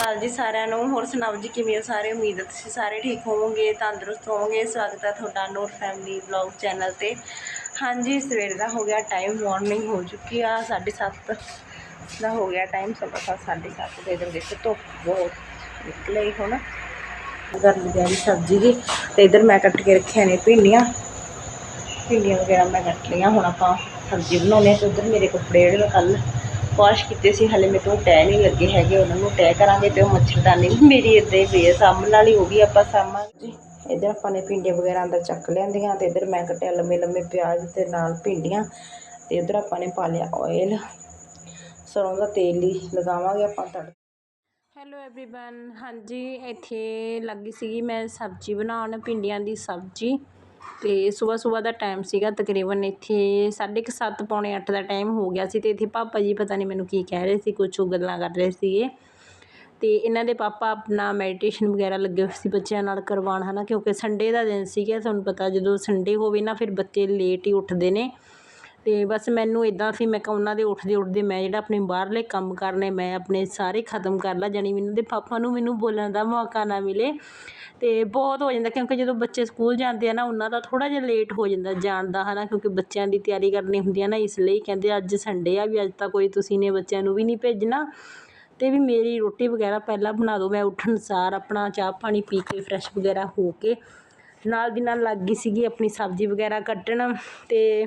ਅਕਾਲ ਜੀ ਸਾਰਿਆਂ ਨੂੰ। ਹੋਰ ਸੁਣਾਓ ਜੀ, ਕਿਵੇਂ ਹੋ ਸਾਰੇ? ਉਮੀਦ ਹੈ ਤੁਸੀਂ ਸਾਰੇ ਠੀਕ ਹੋਵੋਗੇ, ਤੰਦਰੁਸਤ ਹੋਵੋਗੇ। ਸਵਾਗਤ ਹੈ ਤੁਹਾਡਾ ਨੂਰ ਫੈਮਿਲੀ ਵਲੌਗ ਚੈਨਲ ਤੇ। ਹਾਂਜੀ, ਸਵੇਰ ਦਾ ਹੋ ਗਿਆ ਟਾਈਮ ਮਾਰਨਿੰਗ ਹੋ ਚੁੱਕੀ ਆ 7:30 ਦਾ ਹੋ ਗਿਆ ਟਾਈਮ ਸਵੇਰ ਦਾ 7:30 ਤੇ ਇਧਰ ਦੇਖੋ ਧੁੱਪ ਬਹੁਤ ਨਿਕਲੇ ਹੁਣ। ਗਰਮ ਦੀ ਸਬਜ਼ੀ ਦੀ ਤੇ ਇਧਰ ਮੈਂ ਕੱਟ ਕੇ ਰੱਖਿਆ ਨੇ ਭਿੰਡੀਆਂ। ਭਿੰਡੀਆਂ ਵਗੈਰਾ ਮੈਂ ਕੱਟ ਲਈਆਂ, ਹੁਣ ਆਪਾਂ ਸਬਜ਼ੀ ਬਣਾਉਣੀ ਹੈ ਤੇ ਉਧਰ ਮੇਰੇ ਕੱਪੜੇ ਜਿਹੜੇ ਮੈਂ ਕੱਲ ਵਾਸ਼ ਕੀਤੇ ਸੀ ਹਲੇ ਮੇਰੇ ਤੋਂ ਤੈਅ ਨਹੀਂ ਲੱਗੇ ਹੈਗੇ ਉਹਨਾਂ ਨੂੰ ਤੈਅ ਕਰਾਂਗੇ ਤੇ ਉਹ ਮੱਛਰਦਾਨੀ ਵੀ ਮੇਰੀ ਇੱਦਾਂ ਹੀ ਪਈ ਹੈ ਸਾਂਭਣ ਵਾਲੀ ਉਹ ਵੀ ਆਪਾਂ ਸਾਂਭਾਂਗੇ ਜੀ ਇੱਧਰ ਆਪਾਂ ਨੇ ਭਿੰਡੀਆਂ ਵਗੈਰਾ ਅੰਦਰ ਚੱਕ ਲਿਆਂਦੀਆਂ ਤੇ ਇੱਧਰ ਮੈਂ ਕੱਟਿਆ ਲੰਮੇ ਲੰਮੇ ਪਿਆਜ਼ ਤੇ ਨਾਲ ਭਿੰਡੀਆਂ ਤੇ ਇੱਧਰ ਆਪਾਂ ਨੇ ਪਾ ਲਿਆ ਆਇਲ ਸਰੋਂ ਦਾ ਤੇਲ ਹੀ ਲਗਾਵਾਂਗੇ ਆਪਾਂ ਤੜਕਾ ਹੈਲੋ एवरीवन ਹਾਂਜੀ ਇੱਥੇ ਲੱਗੀ ਸੀਗੀ ਮੈਂ ਸਬਜ਼ੀ ਬਣਾਉਣ ਭਿੰਡੀਆਂ ਦੀ ਸਬਜ਼ੀ ਅਤੇ ਸਵੇਰ ਸਵੇਰ ਦਾ ਟਾਈਮ ਸੀਗਾ ਤਕਰੀਬਨ ਇੱਥੇ 7:30 ਪੌਣੇ ਅੱਠ ਦਾ ਟਾਈਮ ਹੋ ਗਿਆ ਸੀ ਅਤੇ ਇੱਥੇ ਪਾਪਾ ਜੀ ਪਤਾ ਨਹੀਂ ਮੈਨੂੰ ਕੀ ਕਹਿ ਰਹੇ ਸੀ, ਕੁਛ ਉਹ ਗੱਲਾਂ ਕਰ ਰਹੇ ਸੀਗੇ। ਅਤੇ ਇਹਨਾਂ ਦੇ ਪਾਪਾ ਆਪਣਾ ਮੈਡੀਟੇਸ਼ਨ ਵਗੈਰਾ ਲੱਗੇ ਹੋਏ ਸੀ ਬੱਚਿਆਂ ਨਾਲ ਕਰਵਾਉਣ ਹੈ ਨਾ ਕਿਉਂਕਿ ਸੰਡੇ ਦਾ ਦਿਨ ਸੀਗਾ, ਤੁਹਾਨੂੰ ਪਤਾ ਜਦੋਂ ਸੰਡੇ ਹੋਵੇ ਨਾ, ਫਿਰ ਬੱਚੇ ਲੇਟ ਹੀ ਉੱਠਦੇ ਨੇ। ਅਤੇ ਬਸ ਮੈਨੂੰ ਇੱਦਾਂ ਸੀ, ਮੈਂ ਕਿਹਾ ਉਹਨਾਂ ਦੇ ਉੱਠਦੇ ਉੱਠਦੇ ਮੈਂ ਜਿਹੜਾ ਆਪਣੇ ਬਾਹਰਲੇ ਕੰਮ ਕਰਨੇ, ਮੈਂ ਆਪਣੇ ਸਾਰੇ ਖਤਮ ਕਰ ਲਾ, ਜਾਣੀ ਮੈਨੂੰ ਦੇ ਪਾਪਾ ਨੂੰ ਮੈਨੂੰ ਬੋਲਣ ਦਾ ਮੌਕਾ ਨਾ ਮਿਲੇ। ਅਤੇ ਬਹੁਤ ਹੋ ਜਾਂਦਾ, ਕਿਉਂਕਿ ਜਦੋਂ ਬੱਚੇ ਸਕੂਲ ਜਾਂਦੇ ਆ ਨਾ, ਉਹਨਾਂ ਦਾ ਥੋੜ੍ਹਾ ਜਿਹਾ ਲੇਟ ਹੋ ਜਾਂਦਾ ਜਾਣ ਦਾ ਹੈ ਨਾ ਕਿਉਂਕਿ ਬੱਚਿਆਂ ਦੀ ਤਿਆਰੀ ਕਰਨੀ ਹੁੰਦੀ ਆ ਨਾ, ਇਸ ਲਈ ਕਹਿੰਦੇ ਅੱਜ ਸੰਡੇ ਆ ਵੀ ਅੱਜ ਤਾਂ ਕੋਈ ਤੁਸੀਂ ਨੇ ਬੱਚਿਆਂ ਨੂੰ ਵੀ ਨਹੀਂ ਭੇਜਣਾ। ਅਤੇ ਵੀ ਮੇਰੀ ਰੋਟੀ ਵਗੈਰਾ ਪਹਿਲਾਂ ਬਣਾ ਦਿਓ ਮੈਂ ਉੱਠਣ ਸਾਰ ਆਪਣਾ ਚਾਹ ਪਾਣੀ ਪੀ ਕੇ ਫਰੈਸ਼ ਵਗੈਰਾ ਹੋ ਕੇ ਨਾਲ ਦੀ ਨਾਲ ਲੱਗ ਗਈ ਸੀਗੀ ਆਪਣੀ ਸਬਜ਼ੀ ਵਗੈਰਾ ਕੱਟਣ। ਅਤੇ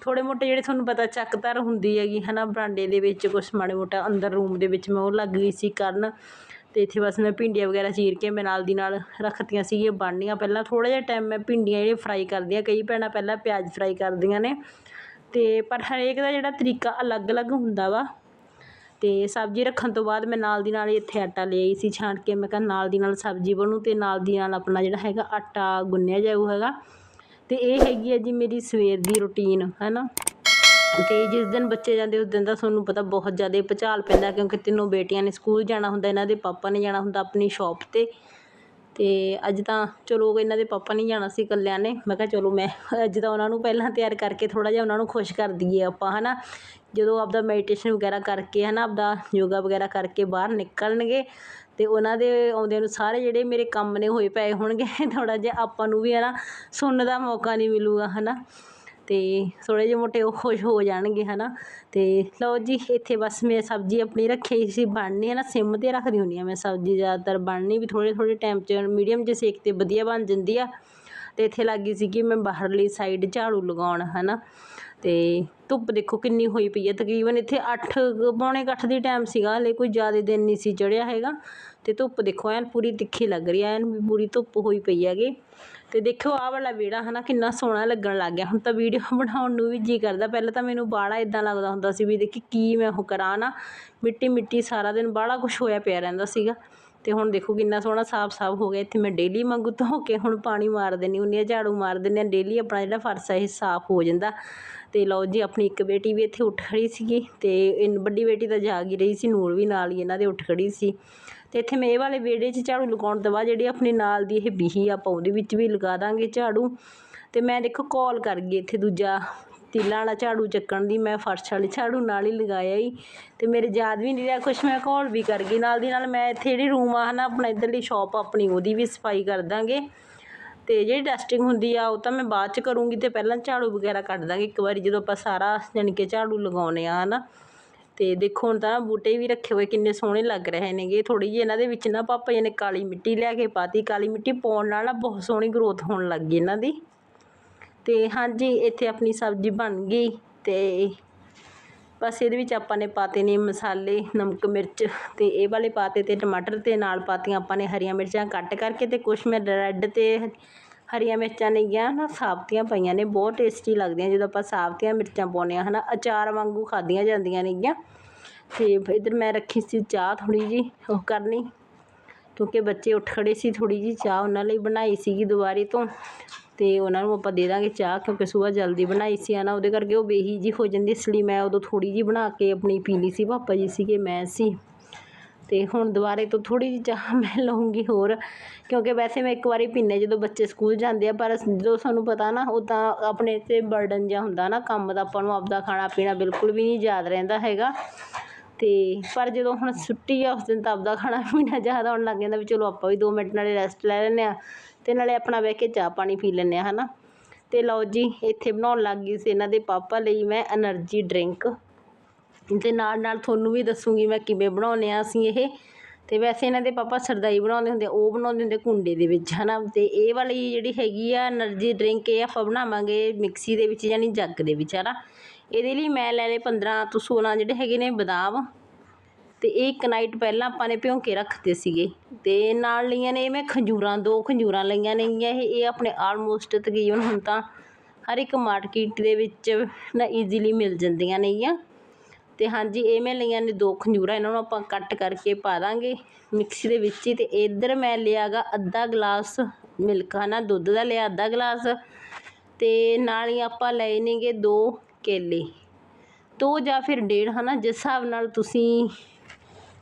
ਥੋੜੇ ਮੋਟੇ ਜਿਹੜੇ ਤੁਹਾਨੂੰ ਪਤਾ ਚੱਕਤਰ ਹੁੰਦੀ ਹੈਗੀ ਹੈ ਨਾ ਬਰਾਂਡੇ ਦੇ ਵਿੱਚ ਕੁਛ ਮਾੜੇ ਮੋਟਾ ਅੰਦਰ ਰੂਮ ਦੇ ਵਿੱਚ ਮੈਂ ਉਹ ਲੱਗ ਗਈ ਸੀ ਕਰਨ ਅਤੇ ਇੱਥੇ ਬਸ ਮੈਂ ਭਿੰਡੀਆਂ ਵਗੈਰਾ ਚੀਰ ਕੇ ਮੈਂ ਨਾਲ ਦੀ ਨਾਲ ਰੱਖਤੀਆਂ ਸੀਗੀਆਂ ਬਣਨੀਆਂ ਪਹਿਲਾਂ ਥੋੜ੍ਹਾ ਜਿਹਾ ਟਾਈਮ ਮੈਂ ਭਿੰਡੀਆਂ ਜਿਹੜੀਆਂ ਫਰਾਈ ਕਰਦੀ ਆ ਕਈ ਭੈਣਾਂ ਪਹਿਲਾਂ ਪਿਆਜ਼ ਫਰਾਈ ਕਰਦੀਆਂ ਨੇ ਅਤੇ ਪਰ ਹਰੇਕ ਦਾ ਜਿਹੜਾ ਤਰੀਕਾ ਅਲੱਗ-ਅਲੱਗ ਹੁੰਦਾ ਵਾ ਅਤੇ ਸਬਜ਼ੀ ਰੱਖਣ ਤੋਂ ਬਾਅਦ ਮੈਂ ਨਾਲ ਦੀ ਨਾਲ ਇੱਥੇ ਆਟਾ ਲੈ ਆਈ ਸੀ ਛਾਣ ਕੇ, ਮੈਂ ਕਿਹਾ ਨਾਲ ਦੀ ਨਾਲ ਸਬਜ਼ੀ ਬਣੂ ਅਤੇ ਨਾਲ ਦੀ ਨਾਲ ਆਪਣਾ ਜਿਹੜਾ ਹੈਗਾ ਆਟਾ ਗੁੰਨਿਆ ਜਾਊ ਹੈਗਾ। ਅਤੇ ਇਹ ਹੈਗੀ ਹੈ ਜੀ ਮੇਰੀ ਸਵੇਰ ਦੀ ਰੂਟੀਨ ਹੈ ਨਾ ਤੇ ਜਿਸ ਦਿਨ ਬੱਚੇ ਜਾਂਦੇ, ਉਸ ਦਿਨ ਦਾ ਤੁਹਾਨੂੰ ਪਤਾ ਬਹੁਤ ਜ਼ਿਆਦਾ ਭੁਚਾਲ ਪੈਂਦਾ, ਕਿਉਂਕਿ ਤਿੰਨੋਂ ਬੇਟੀਆਂ ਨੇ ਸਕੂਲ ਜਾਣਾ ਹੁੰਦਾ, ਇਹਨਾਂ ਦੇ ਪਾਪਾ ਨੇ ਜਾਣਾ ਹੁੰਦਾ ਆਪਣੀ ਸ਼ੋਪ 'ਤੇ। ਅਤੇ ਅੱਜ ਤਾਂ ਚਲੋ ਇਹਨਾਂ ਦੇ ਪਾਪਾ ਨਹੀਂ ਜਾਣਾ ਸੀ ਇਕੱਲਿਆਂ ਨੇ। ਮੈਂ ਕਿਹਾ ਚਲੋ ਮੈਂ ਅੱਜ ਤਾਂ ਉਹਨਾਂ ਨੂੰ ਪਹਿਲਾਂ ਤਿਆਰ ਕਰਕੇ ਥੋੜ੍ਹਾ ਜਿਹਾ ਉਹਨਾਂ ਨੂੰ ਖੁਸ਼ ਕਰ ਦਈਏ ਆਪਾਂ ਹੈ ਨਾ ਜਦੋਂ ਆਪਦਾ ਮੈਡੀਟੇਸ਼ਨ ਵਗੈਰਾ ਕਰਕੇ ਹੈ ਨਾ ਆਪਦਾ ਯੋਗਾ ਵਗੈਰਾ ਕਰਕੇ ਬਾਹਰ ਨਿਕਲਣਗੇ ਅਤੇ ਉਹਨਾਂ ਦੇ ਆਉਂਦਿਆਂ ਨੂੰ ਸਾਰੇ ਜਿਹੜੇ ਮੇਰੇ ਕੰਮ ਨੇ ਹੋਏ ਪਏ ਹੋਣਗੇ, ਥੋੜ੍ਹਾ ਜਿਹਾ ਆਪਾਂ ਨੂੰ ਵੀ ਹੈ ਨਾ ਸੁਣਨ ਦਾ ਮੌਕਾ ਨਹੀਂ ਮਿਲੂਗਾ ਨਾ ਅਤੇ ਥੋੜ੍ਹੇ ਜਿਹੇ ਮੋਟੇ ਉਹ ਖੁਸ਼ ਹੋ ਜਾਣਗੇ ਹੈ ਨਾ ਅਤੇ ਲਓ ਜੀ, ਇੱਥੇ ਬਸ ਮੈਂ ਸਬਜ਼ੀ ਆਪਣੀ ਰੱਖੀ ਸੀ, ਬਣਨੀ ਹੈ ਨਾ, ਸਿਮ 'ਤੇ ਰੱਖਦੀ ਹੁੰਦੀ ਹਾਂ ਮੈਂ ਸਬਜ਼ੀ ਜ਼ਿਆਦਾਤਰ। ਬਣਨੀ ਵੀ ਥੋੜ੍ਹੇ ਥੋੜ੍ਹੇ ਟਾਈਮ 'ਚ, ਮੀਡੀਅਮ ਜੇ ਸੇਕ 'ਤੇ ਵਧੀਆ ਬਣ ਜਾਂਦੀ ਆ। ਅਤੇ ਇੱਥੇ ਲੱਗੀ ਸੀ ਕਿ ਮੈਂ ਬਾਹਰਲੀ ਸਾਈਡ ਝਾੜੂ ਲਗਾਉਣ ਹੈ ਨਾ ਅਤੇ ਧੁੱਪ ਦੇਖੋ ਕਿੰਨੀ ਹੋਈ ਪਈ ਹੈ। ਤਕਰੀਬਨ ਇੱਥੇ ਅੱਠ ਪੌਣੇ ਕੁ ਅੱਠ ਦੀ ਟਾਈਮ ਸੀਗਾ, ਹਲੇ ਕੋਈ ਜ਼ਿਆਦਾ ਦਿਨ ਨਹੀਂ ਸੀ ਚੜ੍ਹਿਆ ਹੈਗਾ। ਅਤੇ ਧੁੱਪ ਦੇਖੋ, ਐਨ ਪੂਰੀ ਤਿੱਖੀ ਲੱਗ ਰਹੀ ਐ ਐਨ ਵੀ ਪੂਰੀ ਧੁੱਪ ਹੋਈ ਪਈ ਹੈਗੀ। ਅਤੇ ਦੇਖਿਓ, ਆਹ ਵਾਲਾ ਵਿਹੜਾ ਹੈ ਨਾ ਕਿੰਨਾ ਸੋਹਣਾ ਲੱਗਣ ਲੱਗ ਗਿਆ। ਹੁਣ ਤਾਂ ਵੀਡੀਓ ਬਣਾਉਣ ਨੂੰ ਵੀ ਜੀਅ ਕਰਦਾ। ਪਹਿਲਾਂ ਤਾਂ ਮੈਨੂੰ ਬਾਹਲਾ ਇੱਦਾਂ ਲੱਗਦਾ ਹੁੰਦਾ ਸੀ ਵੀ ਦੇਖੀ ਕੀ ਮੈਂ ਉਹ ਕਰਾਂ ਨਾ ਮਿੱਟੀ ਮਿੱਟੀ ਸਾਰਾ ਦਿਨ ਬਾਹਲਾ ਕੁਛ ਹੋਇਆ ਪਿਆ ਰਹਿੰਦਾ ਸੀਗਾ। ਤੇ ਹੁਣ ਦੇਖੋ ਕਿੰਨਾ ਸੋਹਣਾ ਸਾਫ਼-ਸਾਫ਼ ਹੋ ਗਿਆ। ਇੱਥੇ ਮੈਂ ਡੇਲੀ ਵਾਂਗੂ ਧੋ ਕੇ ਹੁਣ ਪਾਣੀ ਮਾਰ ਦਿੰਦੀ ਹੁੰਦੀ ਆ ਝਾੜੂ ਮਾਰ ਦਿੰਦੇ ਆ ਡੇਲੀ ਆਪਣਾ ਜਿਹੜਾ ਫਰਸ਼ ਹੈ ਇਹ ਸਾਫ਼ ਹੋ ਜਾਂਦਾ। ਤੇ ਲਓ ਜੀ, ਆਪਣੀ ਇੱਕ ਬੇਟੀ ਵੀ ਇੱਥੇ ਉੱਠ ਖੜੀ ਸੀਗੀ ਤੇ ਵੱਡੀ ਬੇਟੀ ਤਾਂ ਜਾਗ ਹੀ ਰਹੀ ਸੀ, ਨੂਰ ਵੀ ਨਾਲ ਹੀ ਇਹਨਾਂ ਦੇ ਉੱਠ ਖੜੀ ਸੀ। ਤੇ ਇੱਥੇ ਮੈਂ ਇਹ ਵਾਲੇ ਵਿਹੜੇ 'ਚ ਝਾੜੂ ਲਗਾਉਣ ਤੋਂ ਬਾਅਦ ਜਿਹੜੀ ਆਪਣੇ ਨਾਲ ਦੀ ਇਹ ਬੀਹੀ ਆਪਾਂ ਉਹਦੇ ਵਿੱਚ ਵੀ ਲਗਾ ਦਾਂਗੇ ਝਾੜੂ। ਤੇ ਮੈਂ ਦੇਖੋ ਕਾਲ ਕਰ ਗਈ ਇੱਥੇ ਦੂਜਾ ਤੀਲਾਂ ਵਾਲਾ ਝਾੜੂ ਚੱਕਣ ਦੀ, ਮੈਂ ਫਰਸ਼ ਵਾਲੀ ਝਾੜੂ ਨਾਲ ਹੀ ਲਗਾਇਆ ਹੀ ਅਤੇ ਮੇਰੇ ਯਾਦ ਵੀ ਨਹੀਂ ਰਿਹਾ ਕੁਛ, ਮੈਂ ਘੋਲ ਵੀ ਕਰ ਗਈ। ਨਾਲ ਦੀ ਨਾਲ ਮੈਂ ਇੱਥੇ ਜਿਹੜੀ ਰੂਮ ਆ ਹੈ ਨਾ ਆਪਣਾ ਇੱਧਰਲੀ ਸ਼ਾਪ ਆਪਣੀ, ਉਹਦੀ ਵੀ ਸਫ਼ਾਈ ਕਰ ਦਾਂਗੇ। ਅਤੇ ਜਿਹੜੀ ਡਸਟਿੰਗ ਹੁੰਦੀ ਆ, ਉਹ ਤਾਂ ਮੈਂ ਬਾਅਦ ਚ ਕਰੂੰਗੀ ਅਤੇ ਪਹਿਲਾਂ ਝਾੜੂ ਵਗੈਰਾ ਕੱਢ ਦਾਂਗੇ। ਇੱਕ ਵਾਰੀ ਜਦੋਂ ਆਪਾਂ ਸਾਰਾ ਜਾਣੀ ਕਿ ਝਾੜੂ ਲਗਾਉਂਦੇ ਹਾਂ ਹੈ ਨਾ ਅਤੇ ਦੇਖੋ, ਹੁਣ ਤਾਂ ਬੂਟੇ ਵੀ ਰੱਖੇ ਹੋਏ, ਕਿੰਨੇ ਸੋਹਣੇ ਲੱਗ ਰਹੇ ਨੇਗੇ। ਥੋੜ੍ਹੀ ਜਿਹੀ ਇਹਨਾਂ ਦੇ ਵਿੱਚ ਨਾ ਪਾਪਾ ਜੀ ਨੇ ਕਾਲੀ ਮਿੱਟੀ ਲਿਆ ਕੇ ਪਾਤੀ। ਕਾਲੀ ਮਿੱਟੀ ਪਾਉਣ ਨਾਲ ਨਾ ਬਹੁਤ ਸੋਹਣੀ ਗਰੋਥ ਹੋਣ ਲੱਗ ਗਈ ਇਹਨਾਂ ਦੀ। ਤੇ ਹਾਂਜੀ, ਇੱਥੇ ਆਪਣੀ ਸਬਜ਼ੀ ਬਣ ਗਈ ਤੇ ਬਸ ਇਹਦੇ ਵਿੱਚ ਆਪਾਂ ਨੇ ਪਾਤੇ ਨੇ ਮਸਾਲੇ, ਨਮਕ, ਮਿਰਚ ਤੇ ਇਹ ਵਾਲੇ ਪਾਤੇ ਤੇ ਟਮਾਟਰ ਤੇ ਨਾਲ ਪਾਤੀਆਂ ਆਪਾਂ ਨੇ ਹਰੀਆਂ ਮਿਰਚਾਂ ਕੱਟ ਕਰਕੇ ਤੇ ਕੁਛ ਮੈਂ ਰੈੱਡ ਤੇ ਹਰੀਆਂ ਮਿਰਚਾਂ ਨੇਗੀਆਂ ਨਾ, ਸਾਬਤੀਆਂ ਪਈਆਂ ਨੇ, ਬਹੁਤ ਟੇਸਟੀ ਲੱਗਦੀਆਂ ਜਦੋਂ ਆਪਾਂ ਸਾਬਤੀਆਂ ਮਿਰਚਾਂ ਪਾਉਂਦੇ ਆ ਹਨਾ, ਅਚਾਰ ਵਾਂਗੂ ਖਾਧੀਆਂ ਜਾਂਦੀਆਂ ਨੇਗੀਆਂ ਤੇ ਇੱਧਰ ਮੈਂ ਰੱਖੀ ਸੀ ਚਾਹ ਥੋੜੀ ਜੀ ਉਹ ਕਰਨੀ, ਕਿਉਂਕਿ ਬੱਚੇ ਉੱਠ ਖੜੇ ਸੀ ਥੋੜੀ ਜੀ ਚਾਹ ਉਹਨਾਂ ਲਈ ਬਣਾਈ ਸੀਗੀ ਦੁਬਾਰੇ ਤੋਂ। ਅਤੇ ਉਹਨਾਂ ਨੂੰ ਆਪਾਂ ਦੇ ਦਾਂਗੇ ਚਾਹ, ਕਿਉਂਕਿ ਸਵੇਰ ਜਲਦੀ ਬਣਾਈ ਸੀ ਹੈ ਨਾ ਉਹਦੇ ਕਰਕੇ ਉਹ ਬੇਹੀ ਜਿਹੀ ਹੋ ਜਾਂਦੀ। ਇਸ ਲਈ ਮੈਂ ਉਦੋਂ ਥੋੜ੍ਹੀ ਜਿਹੀ ਬਣਾ ਕੇ ਆਪਣੀ ਪੀ ਲਈ ਸੀ, ਪਾਪਾ ਜੀ ਸੀਗੇ, ਮੈਂ ਸੀ। ਅਤੇ ਹੁਣ ਦੁਬਾਰੇ ਤੋਂ ਥੋੜ੍ਹੀ ਜਿਹੀ ਚਾਹ ਮੈਂ ਲਊਂਗੀ ਹੋਰ, ਕਿਉਂਕਿ ਵੈਸੇ ਮੈਂ ਇੱਕ ਵਾਰੀ ਪੀਨੇ ਜਦੋਂ ਬੱਚੇ ਸਕੂਲ ਜਾਂਦੇ ਆ, ਪਰ ਜਦੋਂ ਸਾਨੂੰ ਪਤਾ ਨਾ, ਉਹ ਤਾਂ ਆਪਣੇ 'ਤੇ ਬਰਡਨ ਜਿਹਾ ਹੁੰਦਾ ਨਾ, ਕੰਮ ਦਾ ਆਪਾਂ ਨੂੰ ਆਪਦਾ ਖਾਣਾ ਪੀਣਾ ਬਿਲਕੁਲ ਵੀ ਨਹੀਂ ਯਾਦ ਰਹਿੰਦਾ ਹੈਗਾ। ਅਤੇ ਪਰ ਜਦੋਂ ਹੁਣ ਛੁੱਟੀ ਆ, ਉਸ ਦਿਨ ਤਾਂ ਆਪਦਾ ਖਾਣਾ ਪੀਣਾ ਯਾਦ ਆਉਣ ਲੱਗ ਜਾਂਦਾ ਵੀ ਚਲੋ ਆਪਾਂ ਵੀ ਦੋ ਮਿੰਟ ਨਾਲੇ ਰੈਸਟ ਲੈ ਲੈਂਦੇ ਹਾਂ ਅਤੇ ਨਾਲੇ ਆਪਣਾ ਬਹਿ ਕੇ ਚਾਹ ਪਾਣੀ ਪੀ ਲੈਂਦੇ ਹਾਂ ਹੈ ਨਾ ਅਤੇ ਲਓ ਜੀ, ਇੱਥੇ ਬਣਾਉਣ ਲੱਗ ਗਈ ਸੀ ਇਹਨਾਂ ਦੇ ਪਾਪਾ ਲਈ ਮੈਂ ਐਨਰਜੀ ਡਰਿੰਕ ਅਤੇ ਨਾਲ ਨਾਲ ਤੁਹਾਨੂੰ ਵੀ ਦੱਸੂੰਗੀ ਮੈਂ ਕਿਵੇਂ ਬਣਾਉਂਦੇ ਹਾਂ ਅਸੀਂ ਇਹ। ਅਤੇ ਵੈਸੇ ਇਹਨਾਂ ਦੇ ਪਾਪਾ ਸਰਦਾਈ ਬਣਾਉਂਦੇ ਹੁੰਦੇ ਉਹ ਬਣਾਉਂਦੇ ਹੁੰਦੇ ਕੁੰਡੇ ਦੇ ਵਿੱਚ ਹੈ ਨਾ ਅਤੇ ਇਹ ਵਾਲੀ ਜਿਹੜੀ ਹੈਗੀ ਆ ਐਨਰਜੀ ਡਰਿੰਕ ਇਹ ਆਪਾਂ ਬਣਾਵਾਂਗੇ ਮਿਕਸੀ ਦੇ ਵਿੱਚ ਯਾਨੀ ਜੱਗ ਦੇ ਵਿੱਚ ਹੈ ਨਾ ਇਹਦੇ ਲਈ ਮੈਂ ਲੈ ਲਏ ਪੰਦਰਾਂ ਤੋਂ ਸੋਲਾਂ ਜਿਹੜੇ ਹੈਗੇ ਨੇ ਬਦਾਮ ਅਤੇ ਇਹ ਇੱਕ ਨਾਈਟ ਪਹਿਲਾਂ ਆਪਾਂ ਨੇ ਭਿਉਂ ਕੇ ਰੱਖਤੇ ਸੀਗੇ। ਅਤੇ ਨਾਲ ਲਈਆਂ ਨੇ ਮੈਂ ਖੰਜੂਰਾਂ, ਦੋ ਖਜੂਰਾਂ ਲਈਆਂ ਨੇਗੀਆਂ ਇਹ ਇਹ ਆਪਣੇ ਆਲਮੋਸਟ ਤਕਰੀਬਨ ਹੁਣ ਤਾਂ ਹਰ ਇੱਕ ਮਾਰਕੀਟ ਦੇ ਵਿੱਚ ਨਾ ਈਜ਼ੀਲੀ ਮਿਲ ਜਾਂਦੀਆਂ ਨੇਗੀਆਂ ਅਤੇ ਹਾਂਜੀ, ਇਹ ਮੈਂ ਲਈਆਂ ਨੇ ਦੋ ਖੰਜੂਰਾਂ, ਇਹਨਾਂ ਨੂੰ ਆਪਾਂ ਕੱਟ ਕਰਕੇ ਪਾ ਦਾਂਗੇ ਮਿਕਸੀ ਦੇ ਵਿੱਚ ਹੀ ਅਤੇ ਇੱਧਰ ਮੈਂ ਲਿਆ ਗਾ ਅੱਧਾ ਗਲਾਸ ਮਿਲਕ ਹੈ ਨਾ ਦੁੱਧ ਦਾ, ਲਿਆ ਅੱਧਾ ਗਲਾਸ ਅਤੇ ਨਾਲ ਹੀ ਆਪਾਂ ਲਏ ਨੇਗੇ ਦੋ ਕੇਲੇ। ਦੋ ਜਾਂ ਫਿਰ ਡੇਢ ਹੈ ਨਾ ਜਿਸ ਹਿਸਾਬ ਨਾਲ ਤੁਸੀਂ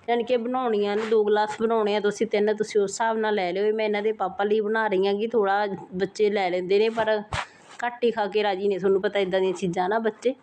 ਯਾਨੀ ਕਿ ਬਣਾਉਣੀਆਂ ਨੇ, ਦੋ ਗਲਾਸ ਬਣਾਉਣੇ ਆ ਤੁਸੀਂ, ਤਿੰਨ, ਤੁਸੀਂ ਉਸ ਹਿਸਾਬ ਨਾਲ ਲੈ ਲਿਓ। ਮੈਂ ਇਹਨਾਂ ਦੇ ਪਾਪਾ ਲਈ ਬਣਾ ਰਹੀ ਹਾਂ ਕਿ ਥੋੜਾ ਬੱਚੇ ਲੈ ਲੈਂਦੇ ਨੇ, ਪਰ ਘੱਟ ਹੀ ਖਾ ਕੇ ਰਾਜੀ ਨੇ, ਤੁਹਾਨੂੰ ਪਤਾ ਇੱਦਾਂ ਦੀਆਂ ਚੀਜ਼ਾਂ ਨਾ ਬੱਚੇ।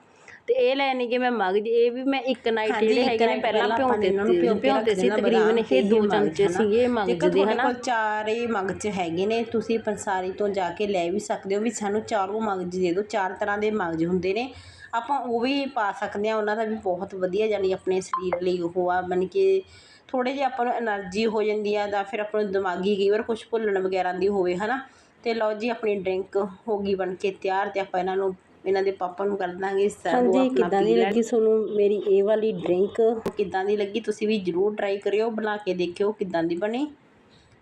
ਤੇ ਇਹ ਲੈ ਨਹੀਂ ਕਿ ਮੈਂ ਮਗਜ ਇਹ ਵੀ ਮੈਂ ਇੱਕ ਨਾਈਟ ਜਿਹੜੇ ਹੈਗੇ ਨੇ ਪਹਿਲਾਂ ਭਿਉਂ ਦਿੱਤੇ ਭਿਉਂ ਦਿੱਤੇ ਸੀ ਤਕਰੀਬਨ ਇਹ ਦੋ ਚਮਚੇ ਸੀਗੇ ਮਗਜ ਦੇ ਹਨਾ। ਕੋਲ ਚਾਰ ਹੀ ਮਗਜ ਹੈਗੇ ਨੇ ਤੁਸੀਂ ਪੰਸਾਰੀ ਤੋਂ ਜਾ ਕੇ ਲੈ ਵੀ ਸਕਦੇ ਹੋ ਵੀ ਸਾਨੂੰ ਚਾਰੋਂ ਮਗਜ ਦੇ ਦਿਓ ਚਾਰ ਤਰ੍ਹਾਂ ਦੇ ਮਗਜ ਹੁੰਦੇ ਨੇ। ਆਪਾਂ ਉਹ ਵੀ ਪਾ ਸਕਦੇ ਹਾਂ ਉਹਨਾਂ ਦਾ ਵੀ ਬਹੁਤ ਵਧੀਆ ਜਾਨੀ ਆਪਣੇ ਸਰੀਰ ਲਈ ਉਹ ਆ ਬਣ ਕੇ ਥੋੜ੍ਹੇ ਜਿਹਾ ਆਪਾਂ ਨੂੰ એનર્ਜੀ ਹੋ ਜਾਂਦੀ ਆ ਤਾਂ ਫਿਰ ਆਪਾਂ ਨੂੰ ਦਿਮਾਗੀ ਕਈ ਵਾਰ ਕੁਝ ਭੁੱਲਣ ਵਗੈਰਾ ਦੀ ਹੋਵੇ ਹਨਾ। ਤੇ ਲਓ ਜੀ ਆਪਣੀ ਡਰਿੰਕ ਹੋ ਗਈ ਬਣ ਕੇ ਤਿਆਰ ਤੇ ਆਪਾਂ ਇਹਨਾਂ ਨੂੰ ਇਹਨਾਂ ਦੇ ਪਾਪਾ ਨੂੰ ਕਰ ਦਾਂਗੇ ਸਰਵ ਹਾਂਜੀ ਕਿੱਦਾਂ ਦੀ। ਲੱਗੀ ਤੁਹਾਨੂੰ ਮੇਰੀ ਇਹ ਵਾਲੀ ਡਰਿੰਕ ਕਿੱਦਾਂ ਦੀ ਲੱਗੀ ਤੁਸੀਂ ਵੀ ਜਰੂਰ ਟਰਾਈ ਕਰਿਓ ਬਣਾ ਕੇ ਦੇਖਿਓ ਕਿੱਦਾਂ ਦੀ ਬਣੀ।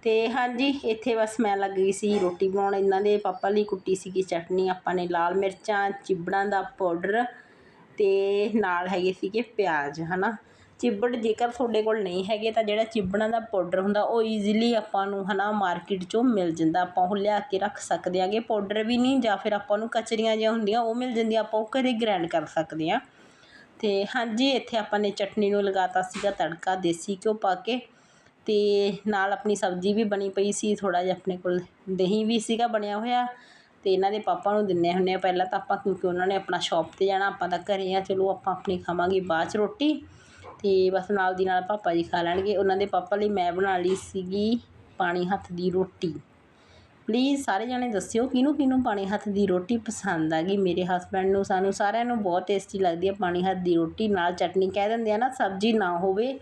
ਤੇ ਹਾਂਜੀ ਇੱਥੇ ਬਸ ਮੈਂ ਲੱਗ ਗਈ ਸੀ ਰੋਟੀ ਬਣਾਉਣ। ਇਹਨਾਂ ਦੇ ਪਾਪਾ ਲਈ ਕੁੱਟੀ ਸੀਗੀ ਚਟਨੀ ਆਪਾਂ ਨੇ ਲਾਲ ਮਿਰਚਾਂ ਚਿਬੜਾਂ ਦਾ ਪਾਊਡਰ ਤੇ ਨਾਲ ਹੈਗੇ ਸੀਗੇ ਪਿਆਜ਼ ਹਨਾ। ਚਿੱਬੜ ਜੇਕਰ ਤੁਹਾਡੇ ਕੋਲ ਨਹੀਂ ਹੈਗੇ ਤਾਂ ਜਿਹੜਾ ਚਿੱਬੜਾਂ ਦਾ ਪਾਊਡਰ ਹੁੰਦਾ, ਉਹ ਈਜ਼ੀਲੀ ਆਪਾਂ ਨੂੰ ਹੈ ਨਾ ਮਾਰਕੀਟ 'ਚੋਂ ਮਿਲ ਜਾਂਦਾ। ਆਪਾਂ ਉਹ ਲਿਆ ਕੇ ਰੱਖ ਸਕਦੇ ਆਂਗੇ। ਪਾਊਡਰ ਵੀ ਨਹੀਂ, ਜਾਂ ਫਿਰ ਆਪਾਂ ਨੂੰ ਕਚਰੀਆਂ ਜਿਹੀਆਂ ਹੁੰਦੀਆਂ, ਉਹ ਮਿਲ ਜਾਂਦੀਆਂ, ਆਪਾਂ ਉਹ ਘਰੇ ਗ੍ਰੈਂਡ ਕਰ ਸਕਦੇ ਹਾਂ। ਅਤੇ ਹਾਂਜੀ, ਇੱਥੇ ਆਪਾਂ ਨੇ ਚਟਨੀ ਨੂੰ ਲਗਾਤਾ ਸੀਗਾ ਤੜਕਾ, ਦੇਸੀ ਘਿਓ ਪਾ ਕੇ। ਅਤੇ ਨਾਲ ਆਪਣੀ ਸਬਜ਼ੀ ਵੀ ਬਣੀ ਪਈ ਸੀ, ਥੋੜ੍ਹਾ ਜਿਹਾ ਆਪਣੇ ਕੋਲ ਦਹੀਂ ਵੀ ਸੀਗਾ ਬਣਿਆ ਹੋਇਆ। ਅਤੇ ਇਹਨਾਂ ਦੇ ਪਾਪਾ ਨੂੰ ਦਿੰਨੇ ਹੁੰਨੇ ਆ। ਪਹਿਲਾਂ ਤਾਂ ਆਪਾਂ, ਕਿਉਂਕਿ ਉਹਨਾਂ ਨੇ ਆਪਣਾ ਸ਼ਾਪ ਤੇ ਜਾਣਾ, ਆਪਾਂ ਤਾਂ ਘਰੇ ਆ, ਚਲੋ ਆਪਾਂ ਆਪਣੀ ਖਾਵਾਂਗੇ ਬਾਅਦ ਚ ਰੋਟੀ। ਅਤੇ ਬਸ ਨਾਲ ਦੀ ਨਾਲ ਪਾਪਾ ਜੀ ਖਾ ਲੈਣਗੇ। ਉਹਨਾਂ ਦੇ ਪਾਪਾ ਲਈ ਮੈਂ ਬਣਾ ਲਈ ਸੀਗੀ ਪਾਣੀ ਹੱਥ ਦੀ ਰੋਟੀ। ਪਲੀਜ਼ ਸਾਰੇ ਜਣੇ ਦੱਸਿਓ, ਕਿਹਨੂੰ ਕਿਹਨੂੰ ਪਾਣੀ ਹੱਥ ਦੀ ਰੋਟੀ ਪਸੰਦ ਆ ਗਈ? ਮੇਰੇ ਹਸਬੈਂਡ ਨੂੰ, ਸਾਨੂੰ ਸਾਰਿਆਂ ਨੂੰ ਬਹੁਤ ਟੇਸਟੀ ਲੱਗਦੀ ਹੈ ਪਾਣੀ ਹੱਥ ਦੀ ਰੋਟੀ। ਨਾਲ ਚਟਨੀ ਕਹਿ ਦਿੰਦੇ ਆ ਨਾ, ਸਬਜ਼ੀ ਨਾ ਹੋਵੇ,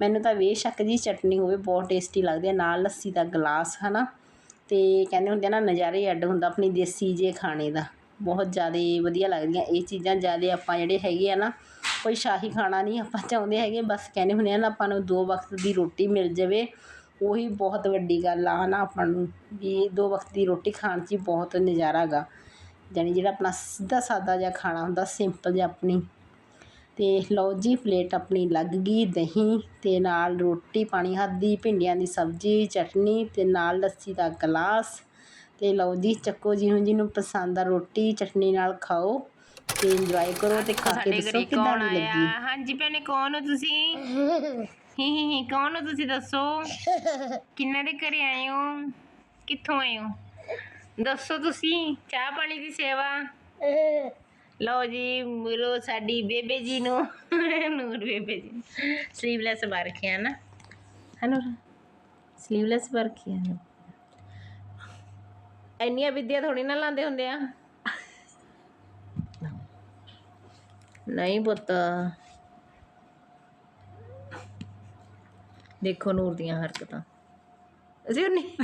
ਮੈਨੂੰ ਤਾਂ ਬੇਸ਼ੱਕ ਜੀ ਚਟਨੀ ਹੋਵੇ, ਬਹੁਤ ਟੇਸਟੀ ਲੱਗਦੀ ਹੈ ਨਾਲ ਲੱਸੀ ਦਾ ਗਲਾਸ, ਹਨਾ? ਤੇ ਕਹਿੰਦੇ ਹੁੰਦੇ ਆ ਨਾ, ਨਜ਼ਾਰੇ ਹੀ ਅੱਡ ਹੁੰਦਾ ਆਪਣੀ ਦੇਸੀ ਜੇ ਖਾਣੇ ਦਾ। ਬਹੁਤ ਜ਼ਿਆਦਾ ਵਧੀਆ ਲੱਗਦੀਆਂ। ਇਹ ਚੀਜ਼ਾਂ ਜ਼ਿਆਦਾ ਆਪਾਂ ਜਿਹੜੇ ਹੈਗੇ ਆ ਨਾ ਕੋਈ ਸ਼ਾਹੀ ਖਾਣਾ ਨਹੀਂ ਆਪਾਂ ਚਾਹੁੰਦੇ ਹੈਗੇ, ਬਸ ਕਹਿੰਦੇ ਹੁੰਦੇ ਆ ਨਾ ਆਪਾਂ ਨੂੰ ਦੋ ਵਕਤ ਦੀ ਰੋਟੀ ਮਿਲ ਜਾਵੇ, ਉਹੀ ਬਹੁਤ ਵੱਡੀ ਗੱਲ ਆ ਹੈ ਨਾ ਆਪਾਂ ਨੂੰ, ਵੀ ਦੋ ਵਕਤ ਦੀ ਰੋਟੀ ਖਾਣ 'ਚ ਹੀ ਬਹੁਤ ਨਜ਼ਾਰਾ ਗਾ ਜਾਣੀ ਜਿਹੜਾ ਆਪਣਾ ਸਿੱਧਾ ਸਾਦਾ ਜਿਹਾ ਖਾਣਾ ਹੁੰਦਾ ਸਿੰਪਲ ਜਿਹਾ ਆਪਣੀ। ਅਤੇ ਲਓ ਜੀ ਪਲੇਟ ਆਪਣੀ ਲੱਗ ਗਈ ਦਹੀਂ ਅਤੇ ਨਾਲ ਰੋਟੀ ਪਾਣੀ ਹੱਥ ਦੀ ਭਿੰਡੀਆਂ ਦੀ ਸਬਜ਼ੀ, ਚਟਨੀ ਅਤੇ ਨਾਲ ਲੱਸੀ ਦਾ ਗਲਾਸ। ਅਤੇ ਲਓ ਜੀ, ਚੱਕੋ ਜਿਹਨੂੰ ਜਿਹਨੂੰ ਪਸੰਦ ਆ ਰੋਟੀ, ਚਟਨੀ ਨਾਲ ਖਾਓ। ਤੇ ਇੰਜੋਏ ਕਰੋ ਤੇ ਖਾ ਕੇ ਦੱਸੋ ਕਿੱਦਾਂ ਦੀ ਲੱਗੀ? ਹਾਂਜੀ ਭੈਣੇ ਕੌਣ ਹੋ ਤੁਸੀਂ? ਹੀ ਹੀ ਹੀ ਕੌਣ ਹੋ ਤੁਸੀਂ ਦੱਸੋ? ਕਿੰਨਾ ਦੇ ਘਰੇ ਆਏ ਹੋ? ਕਿੱਥੋਂ ਆਏ ਹੋ? ਦੱਸੋ ਤੁਸੀਂ ਚਾਹ ਪਾਣੀ ਦੀ ਸੇਵਾ? ਲਓ ਜੀ ਮਿਲੋ ਸਾਡੀ ਬੇਬੇ ਜੀ ਨੂੰ। ਨੂਰ ਬੇਬੇ ਜੀ ਸਲੀਵਲੈਸ ਪਾ ਰੱਖਿਆ ਨਾ। ਹਨੂ ਸਲੀਵਲੈਸ ਪਾ ਰੱਖਿਆ ਨਾ ਇੰਨੀਆਂ ਵਿਦਿਆ ਥੋੜੀ ਨਾ ਲਾਉਂਦੇ ਹੁੰਦੇ ਆ। ਨਹੀਂ ਪੁੱਤ। ਦੇਖੋ ਨੂਰ ਦੀਆਂ ਹਰਕਤਾਂ। ਅਸੀਂ ਨਹੀਂ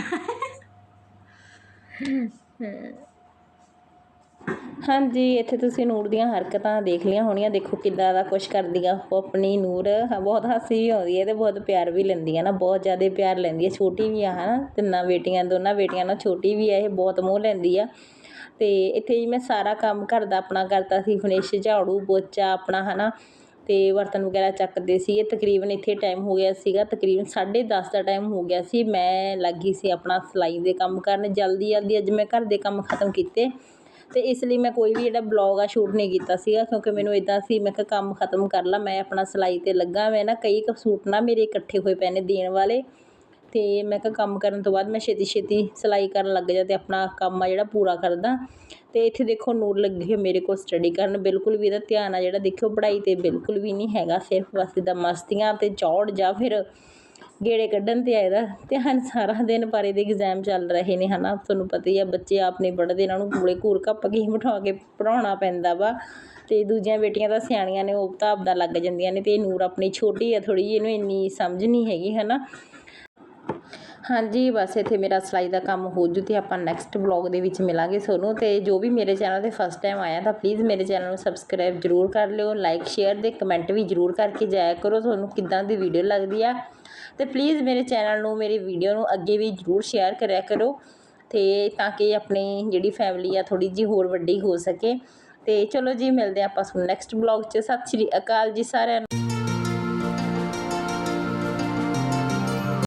ਹਾਂਜੀ ਇੱਥੇ ਤੁਸੀਂ ਨੂਰ ਦੀਆਂ ਹਰਕਤਾਂ ਦੇਖ ਲਿਆ ਹੋਣੀਆਂ। ਦੇਖੋ ਕਿੱਦਾਂ ਦਾ ਕੁਛ ਕਰਦੀ ਆ ਉਹ ਆਪਣੀ ਨੂਰ। ਹਾਂ, ਬਹੁਤ ਹਾਸੀ ਵੀ ਆਉਂਦੀ ਹੈ ਤੇ ਬਹੁਤ ਪਿਆਰ ਵੀ ਲੈਂਦੀ ਆ ਨਾ। ਬਹੁਤ ਜ਼ਿਆਦਾ ਪਿਆਰ ਲੈਂਦੀ ਹੈ। ਛੋਟੀ ਵੀ ਆ ਹਨਾ। ਤਿੰਨਾਂ ਬੇਟੀਆਂ ਦੋਨਾਂ ਬੇਟੀਆਂ ਨਾਲ ਛੋਟੀ ਵੀ ਆ। ਇਹ ਬਹੁਤ ਮੋਹ ਲੈਂਦੀ ਆ। ਅਤੇ ਇੱਥੇ ਜੀ ਮੈਂ ਸਾਰਾ ਕੰਮ ਘਰ ਦਾ ਆਪਣਾ ਕਰਤਾ ਸੀ ਫਨਿਸ਼ ਝਾੜੂ, ਪੋਚਾ ਆਪਣਾ ਹੈ ਨਾ ਅਤੇ ਬਰਤਨ ਵਗੈਰਾ ਚੱਕਦੇ ਸੀਗੇ ਤਕਰੀਬਨ ਇੱਥੇ ਟਾਈਮ ਹੋ ਗਿਆ ਸੀਗਾ, ਤਕਰੀਬਨ ਸਾਢੇ ਦਸ ਦਾ ਟਾਈਮ ਹੋ ਗਿਆ ਸੀ। ਮੈਂ ਲੱਗ ਗਈ ਸੀ ਆਪਣਾ ਸਿਲਾਈ ਦੇ ਕੰਮ ਕਰਨ। ਜਲਦੀ ਜਲਦੀ ਅੱਜ ਮੈਂ ਘਰ ਦੇ ਕੰਮ ਖਤਮ ਕੀਤੇ। ਅਤੇ ਇਸ ਲਈ ਮੈਂ ਕੋਈ ਵੀ ਜਿਹੜਾ ਬਲੌਗ ਆ ਸ਼ੂਟ ਨਹੀਂ ਕੀਤਾ ਸੀਗਾ, ਕਿਉਂਕਿ ਮੈਨੂੰ ਇਦਾਂ ਸੀ, ਮੈਂ ਕਿਹਾ ਕੰਮ ਖਤਮ ਕਰ ਲਾਂ, ਮੈਂ ਆਪਣਾ ਸਿਲਾਈ ਤੇ ਲੱਗਾ ਮੈਂ ਨਾ। ਕਈ ਕੁ ਸੂਟ ਨਾ ਮੇਰੇ ਇਕੱਠੇ ਹੋਏ ਪਏ ਨੇ ਦੇਣ ਵਾਲੇ। ਅਤੇ ਮੈਂ ਕਿਹਾ ਕੰਮ ਕਰਨ ਤੋਂ ਬਾਅਦ ਮੈਂ ਛੇਤੀ ਛੇਤੀ ਸਿਲਾਈ ਕਰਨ ਲੱਗ ਜਾ ਅਤੇ ਆਪਣਾ ਕੰਮ ਆ ਜਿਹੜਾ ਪੂਰਾ ਕਰਦਾ। ਅਤੇ ਇੱਥੇ ਦੇਖੋ ਨੂਰ ਲੱਗੀ ਹੋਈ ਮੇਰੇ ਕੋਲ ਸਟੱਡੀ ਕਰਨ, ਬਿਲਕੁਲ ਵੀ ਇਹਦਾ ਧਿਆਨ ਆ ਜਿਹੜਾ ਦੇਖਿਓ ਪੜ੍ਹਾਈ ਤੇ ਬਿਲਕੁਲ ਵੀ ਨਹੀਂ ਹੈਗਾ ਸਿਰਫ ਬਸ ਇੱਦਾਂ ਮਸਤੀਆਂ ਅਤੇ ਚੌੜ ਜਾਂ ਫਿਰ ਗੇੜੇ ਕੱਢਣ ਤੇ ਆ ਇਹਦਾ ਧਿਆਨ ਸਾਰਾ ਦਿਨ ਪਰ ਇਹਦੇ ਇਗਜ਼ਾਮ ਚੱਲ ਰਹੇ ਨੇ ਹੈ ਨਾ ਤੁਹਾਨੂੰ ਪਤਾ ਹੀ ਆ ਬੱਚੇ ਆਪ ਨਹੀਂ ਪੜ੍ਹਦੇ, ਇਹਨਾਂ ਨੂੰ ਕੋਲੇ ਘੂਰ ਘੱਪ ਕੇ ਹੀ ਬਿਠਾ ਕੇ ਪੜ੍ਹਾਉਣਾ ਪੈਂਦਾ ਵਾ। ਅਤੇ ਦੂਜੀਆਂ ਬੇਟੀਆਂ ਤਾਂ ਸਿਆਣੀਆਂ ਨੇ, ਉਹ ਤਾਂ ਆਪਦਾ ਲੱਗ ਜਾਂਦੀਆਂ ਨੇ ਅਤੇ ਨੂਰ ਆਪਣੀ ਛੋਟੀ ਆ ਥੋੜ੍ਹੀ ਜਿਹੀ, ਇਹਨੂੰ ਇੰਨੀ ਸਮਝ ਨਹੀਂ ਹੈਗੀ ਹੈ ਨਾ ਹਾਂਜੀ, ਬਸ ਇੱਥੇ ਮੇਰਾ ਸਿਲਾਈ ਦਾ ਕੰਮ ਹੋ ਜੂ ਤੇ ਆਪਾਂ ਨੈਕਸਟ ਵਲੌਗ ਦੇ ਵਿੱਚ ਮਿਲਾਂਗੇ ਤੁਹਾਨੂੰ ਤੇ ਜੋ ਵੀ ਮੇਰੇ ਚੈਨਲ ਤੇ ਫਸਟ ਟਾਈਮ ਆਇਆ ਤਾਂ ਪਲੀਜ਼ ਮੇਰੇ ਚੈਨਲ ਨੂੰ ਸਬਸਕ੍ਰਾਈਬ ਜਰੂਰ ਕਰ ਲਿਓ ਲਾਈਕ ਸ਼ੇਅਰ ਤੇ ਕਮੈਂਟ ਵੀ ਜਰੂਰ ਕਰਕੇ ਜਾਇਆ ਕਰੋ ਤੁਹਾਨੂੰ ਕਿੱਦਾਂ ਦੀ ਵੀਡੀਓ ਲੱਗਦੀ ਆ। ਤੇ ਪਲੀਜ਼ ਮੇਰੇ ਚੈਨਲ ਨੂੰ, ਮੇਰੀ ਵੀਡੀਓ ਨੂੰ ਅੱਗੇ ਵੀ ਜਰੂਰ ਸ਼ੇਅਰ ਕਰਿਆ ਕਰੋ ਤੇ ਤਾਂ ਕਿ ਆਪਣੀ ਜਿਹੜੀ ਫੈਮਿਲੀ ਆ ਥੋੜੀ ਜੀ ਹੋਰ ਵੱਡੀ ਹੋ ਸਕੇ। ਤੇ ਚਲੋ ਜੀ, ਮਿਲਦੇ ਹਾਂ ਆਪਾਂ ਤੁਹਾਨੂੰ ਨੈਕਸਟ ਵਲੌਗ 'ਚ। ਸਤਿ ਸ਼੍ਰੀ ਅਕਾਲ ਜੀ ਸਾਰਿਆਂ ਨੂੰ।